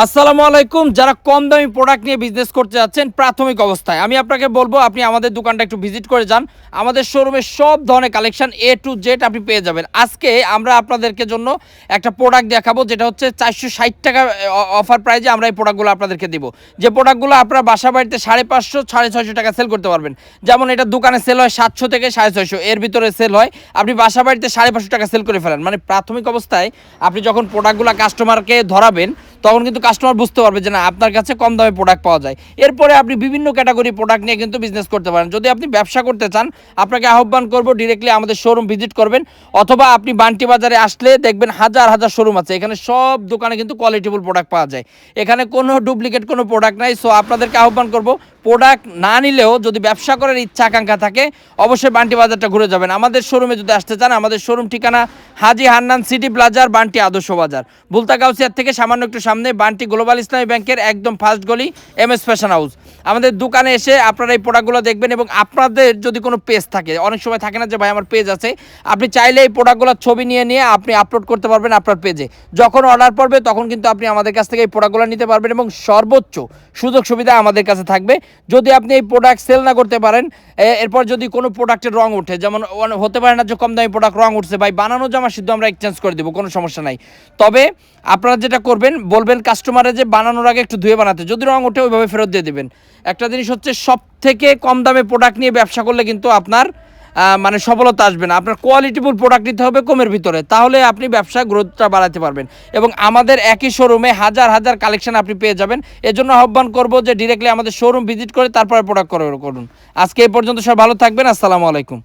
আসসালামু আলাইকুম। যারা কম দামি প্রোডাক্ট নিয়ে বিজনেস করতে যাচ্ছেন, প্রাথমিক অবস্থায়। আমি আপনাকে বলব, আপনি আমাদের দোকানটা একটু ভিজিট করে যান। আমাদের শোরুমে সব ধরনের কালেকশন এ টু জেড আপনি পেয়ে যাবেন। আজকে আমরা আপনাদেরকে জন্য একটা প্রোডাক্ট দেখাবো, যেটা হচ্ছে চারশো ষাট টাকা অফার প্রাইজে আমরা এই প্রোডাক্টগুলো আপনাদেরকে দিব। যে প্রোডাক্টগুলো আপনারা বাসা বাড়িতে সাড়ে পাঁচশো, সাড়ে ছয়শো টাকা সেল করতে পারবেন। যেমন এটা দোকানে সেল হয় সাতশো থেকে সাড়ে ছয়শো, এর ভিতরে সেল হয় আপনি বাসা বাড়িতে সাড়ে পাঁচশো টাকা সেল করে ফেলেন। মানে প্রাথমিক অবস্থায় আপনি যখন প্রোডাক্টগুলো কাস্টমারকে ধরাবেন তখন কিন্তু কাস্টমার বুঝতে পারবে যে না, আপনার কাছে কম দামে প্রোডাক্ট পাওয়া যায়। এরপরে আপনি বিভিন্ন ক্যাটাগরি প্রোডাক্ট নিয়ে কিন্তু বিজনেস করতে পারেন। যদি আপনি ব্যবসা করতে চান, আপনাকে আহ্বান করব ডিরেক্টলি আমাদের শোরুম ভিজিট করবেন, অথবা আপনি বান্টি বাজারে আসলে দেখবেন হাজার হাজার শোরুম আছে। এখানে সব দোকানে কিন্তু কোয়ালিটিফুল প্রোডাক্ট পাওয়া যায়। এখানে কোনো ডুপ্লিকেট কোনো প্রোডাক্ট নাই। সো আপনাদেরকে আহ্বান করব প্রোডাক্ট না নিলেও যদি ব্যবসা করার ইচ্ছা, আকাঙ্ক্ষা থাকে, অবশ্যই বান্টি বাজারটা ঘুরে যাবেন। আমাদের শোরুমে যদি আসতে চান, আমাদের শোরুম ঠিকানা হাজি হান্নান সিটি প্লাজার, বান্টি আদর্শ বাজার। বুলতা গাউসিয়ার থেকে সামান্য একটু সামনে, বান্টি গ্লোবাল ইসলামী ব্যাংকের একদম ফার্স্ট গলি, এম এস ফ্যাশন হাউস। আমাদের দোকানে এসে আপনারা এই প্রোডাক্টগুলো দেখবেন এবং আপনাদের যদি কোনো পেজ থাকে, অনেক সময় থাকে না যে, ভাই, আমার পেজ আছে। আপনি চাইলে এই প্রোডাক্টগুলোর ছবি নিয়ে নিয়ে আপনি আপলোড করতে পারবেন আপনার পেজে যখন অর্ডার পড়বে, তখন কিন্তু আপনি আমাদের কাছ থেকে এই প্রোডাক্টগুলো নিতে পারবেন এবং সর্বোচ্চ সুযোগ সুবিধা আমাদের কাছে থাকবে। যদি আপনি এই প্রোডাক্ট সেল না করতে পারেন এরপর যদি কোনো প্রোডাক্টের রং ওঠে, যেমন হতে পারে না যে কম দামি প্রোডাক্ট রং উঠছে, ভাই বানানো জামা সিদ্ধ আমরা এক্সচেঞ্জ করে দেবো, কোনো সমস্যা নাই। তবে আপনারা যেটা করবেন, বলবেন কাস্টমারে যে বানানোর আগে একটু ধুয়ে বানাতে, যদি রং ওঠে ওইভাবে ফেরত দিয়ে দেবেন। একটা জিনিস হচ্ছে সব থেকে কম দামে প্রোডাক্ট নিয়ে ব্যবসা করলে কিন্তু আপনার মানে সফলতা আসবে না। আপনার কোয়ালিটিফুল প্রোডাক্ট নিতে হবে কমের ভিতরে। তাহলে আপনি ব্যবসা গ্রোথটা বাড়াতে পারবেন। এবং আমাদের একই শোরুমে হাজার হাজার কালেকশন আপনি পেয়ে যাবেন। এজন্য আহ্বান করব যে ডিরেক্টলি আমাদের শোরুম ভিজিট করে তারপরে প্রোডাক্ট করুন। আজকে এই পর্যন্ত সব ভালো থাকবেন। আসসালামু আলাইকুম।